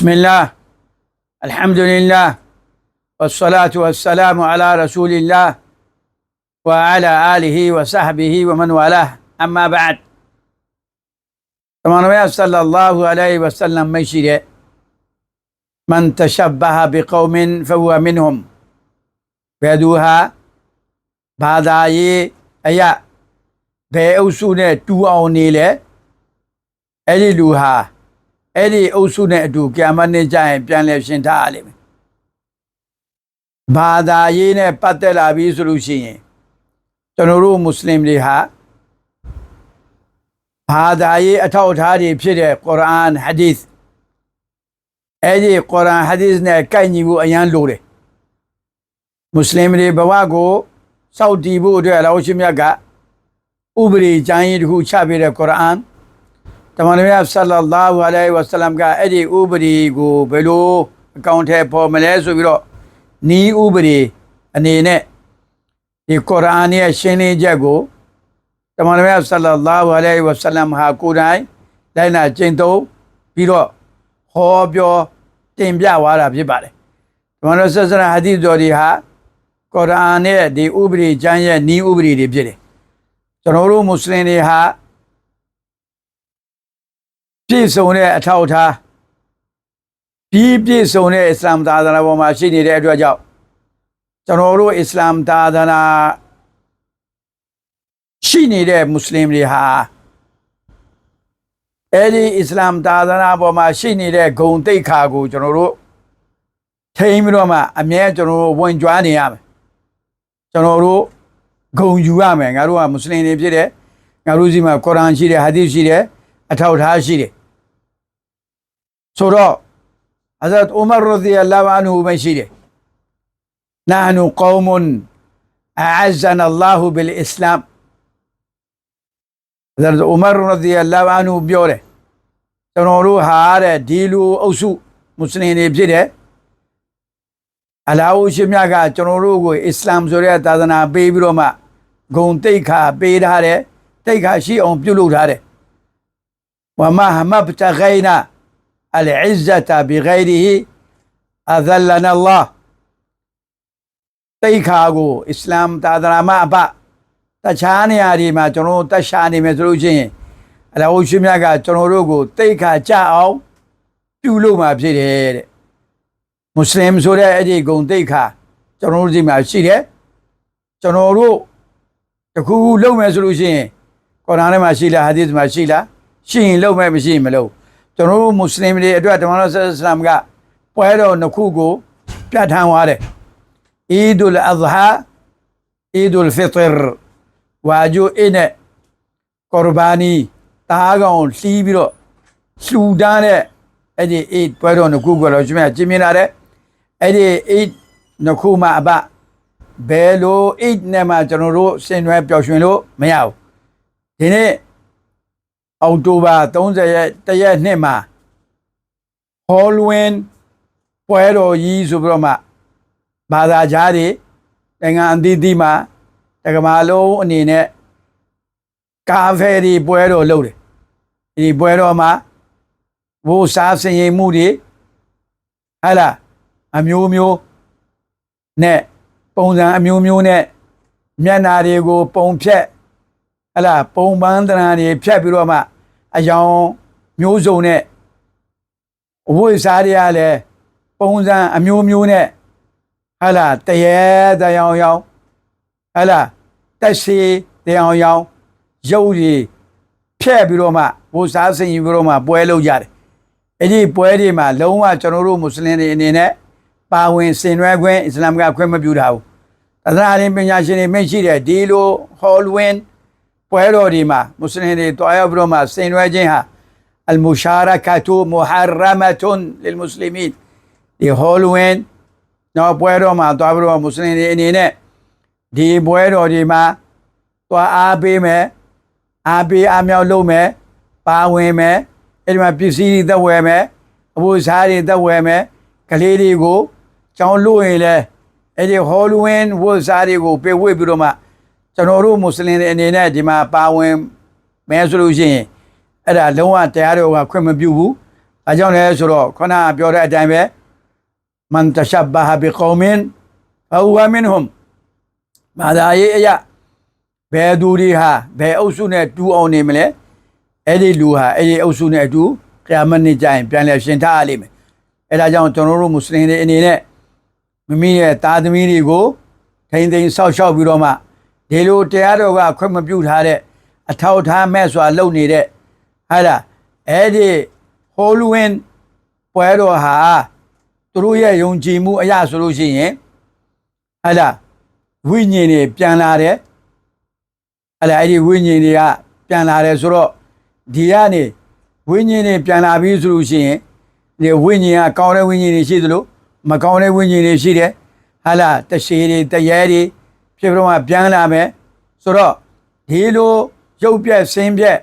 بسم الله الحمد لله والصلاة والسلام على رسول الله وعلى آله وصحبه ومن والاه أما بعد كما صلى الله عليه وسلم مشير من تشبه بقوم فهو منهم فيدوها بعد آيه أيا ဘယ်အုပ်စုနဲ့တူအောင်နေလဲအဲ့ဒီလူဟာ အဲ့ဒီအုပ်စုနဲ့အတူကြာမနေ့ကျရင်ပြန်လဲရှင်းထားရလိမ့်မယ်ဘာသာရေးနဲ့ပတ်သက်လာပြီဆိုလို့ရှိရင်ကျွန်တော်တို့မွတ်စလင်တွေဟာဘာသာရေးအထောက်အထားတွေဖြစ်တဲ့ကုရ်အာန်ဟဒီသ်အဲ့ဒီကုရ်အာန်ဟဒီသ်နဲ့ကိုက်ညီဖို့အရန်လိုတယ်မွတ်စလင်တွေဘဝကိုစောင့်တည်ဖို့အတွက်အလောရှိမြတ်ကဥပဒေကျမ်းရေးတစ်ခုချပြတဲ့ကုရ်အာန် တမန်တော်မြတ်ဆလ္လာလာဟူအလိုင်ဝါဆလမ်ကအဲ့ဒီဥပဒေကိုဘယ်လိုအကောင့်ထဲပေါ်မလဲဆိုပြီးတော့နီးဥပဒေအနေနဲ့ဒီကုရ်အာန်ရဲ့ရှင်းလင်းချက်ကိုတမန်တော်မြတ်ဆလ္လာလာဟူအလိုင်ဝါဆလမ်ဟာကိုယ်တိုင်လိုက်နာကျင့်သုံးပြီးတော့ဟောပြောတင်ပြသွားတာဖြစ်ပါတယ်တမန်တော်ဆက်စရဟာဒီတော်ဒီဟာကုရ်အာန်ရဲ့ဒီဥပဒေကျမ်းရဲ့နီးဥပဒေတွေဖြစ်တယ်ကျွန်တော်တို့မွတ်စလင်တွေဟာ ပြည့်စုံတဲ့အထောက်အထားပြီးပြည့်စုံတဲ့အစ္စလာမ်သာသနာပေါ်မှာရှိနေတဲ့အတွက်ကြောင့်ကျွန်တော်တို့အစ္စလာမ်သာသနာရှိနေတဲ့မွတ်စလင်တွေဟာအဲ့ဒီအစ္စလာမ်သာသနာပေါ်မှာရှိနေတဲ့ဂုံတိတ်ခါကိုကျွန်တော်တို့ထိန်းပြီးတော့မှအမြဲကျွန်တော်တို့ဝင်ကြွားနေရမယ်ကျွန်တော်တို့ဂုံယူရမယ်ငါတို့ကမွတ်စလင်တွေဖြစ်တယ်ငါတို့စီမှာကုရ်အာန်ရှိတယ်ဟာဒီသ်ရှိတယ်အထောက်အထားရှိတယ် ဆိုတော့ဟဇရတ်ဥမာရဒီအလာဟ်အန်ဟူမရှိတယ်နာနူကောမွန်အအဇန်အလ္လာဟူဘီလ်အစ္စလာမ်ဟဇရတ်ဥမာရဒီအလာဟ်အန်ဟူပြောတယ်ကျွန်တော်တို့ဟာတဲ့ဒီလူအုပ်စုမွတ်စလင်တွေဖြစ်တယ်အလာဟုရှိမြတ်ကကျွန်တော်တို့ကိုအစ္စလာမ်ဆိုတဲ့သာသနာပေးပြီးတော့မှဂုံတိတ်ခါပေးထားတယ်တိတ်ခါရှိအောင်ပြုလုပ်ထားတယ်ဝမဟမဘတဂိနာအလ်အဇ္ဇတာဘီဂိရီဟီအဇလနာ အလ္လာဟ်တိတ်ခါကိုအစ္စလာမ်သာသနာမအပတခြားနေရာတွေမှာကျွန်တော်တို့တက်ရှာနေမယ်ဆိုလို့ချင်းအလာဟုရှိမြတ်ကကျွန်တော်တို့ကိုတိတ်ခါကြအောင်ပြုလုပ်မှာဖြစ်တယ်တဲ့မွတ်စလင်ဆိုတဲ့အဲ့ဒီဂုံတိတ်ခါကျွန်တော်တို့ဒီမှာရှိတယ်ကျွန်တော်တို့တခုခုလုပ်မယ်ဆိုလို့ရှိရင်ကုရ်အာန်ထဲမှာရှိလားဟာဒီသ်မှာရှိလားရှိရင်လုပ်မယ်မရှိရင်မလုပ် ကျွန်တော်တို့မွတ်စလင်တွေအတွက်တမန်တော်ဆလ္လာလမ်ကပွဲတော်နှစ်ခုကိုပြဋ္ဌာန်းသွားတယ်အီဒူလ်အဇဟာအီဒူလ်ဖီတရဝါဂျူအင်းနဲ့ကော်ဘာနီတားကောင်လှီးပြီးတော့လှူဒန်းတဲ့အဲ့ဒီအိတ်ပွဲတော်နှစ်ခုကိုတော့ကျွန်တော်ကျင်းမြင်လာတဲ့အဲ့ဒီ8နှစ်ခုမှအပဘယ်လို8နဲ့မှကျွန်တော်တို့ဆင်နွှဲပျော်ရွှင်လို့မရဘူးဒီနေ့ အောက်တိုဘာ30ရက်တရက်နှစ်မှာဟောလ်ဝင်းပွဲတော်ကြီးဆိုပြီးတော့မှဘာသာကြားတွေနိုင်ငံအသီးသီးမှာတက္ကမလုံးအနေနဲ့ကာဖဲတွေပွဲတော်လုပ်တယ်ဒီပွဲတော်မှာဘိုးစားစင်ရင်မှုတွေဟဲ့လားအမျိုးမျိုးနဲ့ပုံစံအမျိုးမျိုးနဲ့မျက်နာတွေကိုပုံဖြတ် ဟလာပုံပန်းတရံတွေဖြတ်ပြီးတော့မှအယောင်မျိုးစုံနဲ့အဝိစားတွေကလည်းပုံစံအမျိုးမျိုးနဲ့ဟလာတရေတရောင်ရောင်ဟလာတက်စီတရောင်ရောင်ရုပ်တွေဖြတ်ပြီးတော့မှဝိစားစင်ပြီးတော့မှပွဲလုပ်ကြတယ်အဲ့ဒီပွဲတွေမှာလုံးဝကျွန်တော်တို့မွတ်စလင်တွေအနေနဲ့ပါဝင်ဆင်နွှဲခွင့်အစ္စလာမ်ကခွင့်မပြုတာဘူး။သာသနာ့ရင်ပညာရှင်တွေမိတ်ရှိတဲ့ဒီလိုဟောလ်ဝင်း ပွဲတော်ဒီမှာမွတ်စလင်တွေတွားရောက်ပြီးတော့မှဆင်နွှဲခြင်းဟာအလ်မူရှာရကတူမူဟာရမတုန်လလ်မွတ်စလင်မင်ဒီဟောလ်ဝင်းတော့ပွဲတော်မှာတွားပြီးတော့မွတ်စလင်တွေအနေနဲ့ဒီပွဲတော်ဒီမှာတွားအားပေးမယ်အားပေးအားမြောက်လုပ်မယ်ပါဝင်မယ်အဲ့ဒီမှာပစ္စည်းတွေသက်ဝယ်မယ်အဖို့စားတွေသက်ဝယ်မယ်ကလေးတွေကိုကျောင်းလို့ရင်လည်းအဲ့ဒီဟောလ်ဝင်းဝတ်စားတွေကိုပေးဝေပြီးတော့မှ ကျွန်တော်တို့မွတ်စလင်တွေအနေနဲ့ဒီမှာပါဝင်မဲဆိုလို့ရှိရင်အဲ့ဒါလုံးဝတရားတော်ကခွင့်မပြုဘူးအဲကြောင့်လဲဆိုတော့ခုနကပြောတဲ့အတိုင်းပဲမန်တရှဘဟာဘီကောမင်ဖဟူဝမင်ဟွမ်မာသာရေးအရာဘယ်သူတွေဟာဘယ်အုပ်စုနဲ့တူအောင်နေမလဲအဲ့ဒီလူဟာအဲ့ဒီအုပ်စုနဲ့အတူကယာမတ်နေ့ကျရင်ပြန်လဲရှင်ထားရလိမ့်မယ်အဲဒါကြောင့်ကျွန်တော်တို့မွတ်စလင်တွေအနေနဲ့မိမိရဲ့သားသမီးတွေကိုထိန်သိမ်းဆောက်ရှောက်ပြီးတော့မှ ဒီလိုတရားတော်ကခွင့်မပြုထားတဲ့အထောက်အထားမဲ့စွာလုပ်နေတဲ့ဟာလားအဲ့ဒီဟိုလူဝင်ပွဲတော်ဟာသူတို့ရဲ့ယုံကြည်မှုအရာဆိုလို့ရှိရင်ဟာလားဝိညာဉ်တွေပြန်လာတယ်ဟာလားအဲ့ဒီဝိညာဉ်တွေကပြန်လာတယ်ဆိုတော့ဒီကနေဝိညာဉ်တွေပြန်လာပြီဆိုလို့ရှိရင်ဒီဝိညာဉ်ကကောင်းတဲ့ဝိညာဉ်တွေရှိသလိုမကောင်းတဲ့ဝိညာဉ်တွေရှိတယ်ဟာလားတရှည်တွေတရဲတွေ ဖြစ်ပြီးတော့မှပြန်လာမယ်ဆိုတော့ဒီလိုရုပ်ပြက်ဆင်းပြက်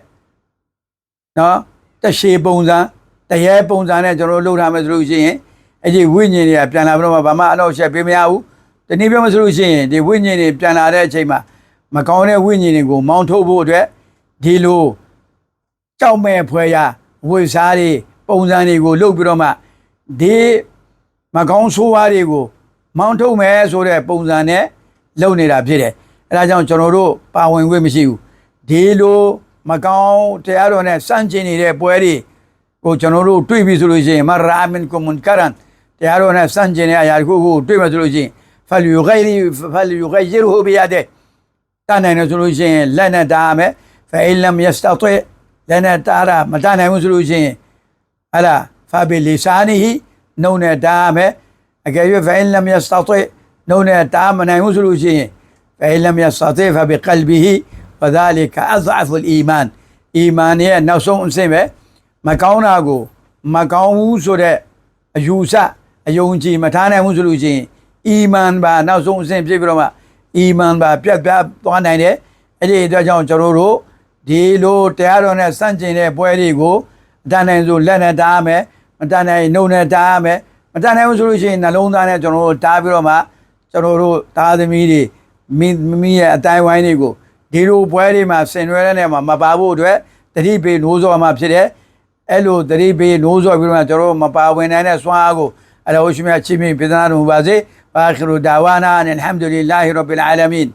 နော်တရှည်ပုံစံတရဲပုံစံနဲ့ကျွန်တော်တို့လုပ်ထားမယ်ဆိုလို့ရှိရင်အဲ့ဒီဝိညာဉ်တွေကပြန်လာပြီးတော့မှဘာမှအတော့ချက်ပေးမရဘူးတနည်းပြောမှဆိုလို့ရှိရင်ဒီဝိညာဉ်တွေပြန်လာတဲ့အချိန်မှာမကောင်းတဲ့ဝိညာဉ်တွေကိုမောင်းထုတ်ဖို့အတွက်ဒီလိုကြောက်မဲ့ဖွဲရဝိစားတွေပုံစံတွေကိုလုပ်ပြီးတော့မှဒီမကောင်းဆိုးဝါးတွေကိုမောင်းထုတ်မယ်ဆိုတဲ့ပုံစံနဲ့ လုပ်နေတာဖြစ်တယ်အဲဒါကြောင့်ကျွန်တော်တို့ပါဝင်ခွင့်မရှိဘူးဒီလိုမကောင်းတရားတော်နဲ့စန့်ကျင်နေတဲ့ပွဲတွေကိုကျွန်တော်တို့တွေ့ပြီဆိုလို့ရှိရင်မရာမင်ကွန်မွန်ကာရန်တရားတော်နဲ့စန့်ကျင်တဲ့အရာကိုကိုတွေ့မှဆိုလို့ရှိရင်ဖလယူဂိုင်ရီဖလယူဂိုင်ရီဟူဘီယာတဲ့တန်နိုင်တယ်ဆိုလို့ရှိရင်လက်နဲ့တားမယ်ဖအလမ်ယစတတ်လက်နဲ့တားတာမတန်နိုင်ဘူးဆိုလို့ရှိရင်ဟလာဖဘီလီဆာနီဟီနှုတ်နဲ့တားမယ်အကယ်၍ဖအလမ်ယစတတ် نون الطعام أن يمس الوجهين فإن لم يستطيف بقلبه فذلك أضعف الإيمان. إيمانية نفس أنسي ما كون أقو ما كون وصول أجوسا أجونجي ما تانا يمس الوجهين إيمان با نفس أنسي بسي بروما إيمان با بيك بيك طوان نيني أجي إدوى جاون جرورو ديلو تيارون سنجين بوهريغو تانا ينزو لنا دعامة تانا ينون دعامة تانا يمس الوجهين نلون دعامة جنورو تابروما ကျွန်တော်တို့သားသမီးတွေမိမိရဲ့အတိုင်းဝိုင်းတွေကိုဒီလိုပွဲတွေမှာဆင်နွှဲတဲ့နေရာမှာမပါဖို့အတွက်တတိပေနိုးစောမှာဖြစ်တယ်အဲ့လိုတတိပေနိုးစောပြီးတော့ကျွန်တော်တို့မပါဝင်နိုင်တဲ့စွမ်းအားကိုအလ္လာဟ်ရှိမြတ်ချီးမြှင့်ပေးသနာတော်မူပါစေဘာခရူဒါဝါနာအလ်ဟမ်ဒူလ illah ရဘ်ဘီလ်အာလမင်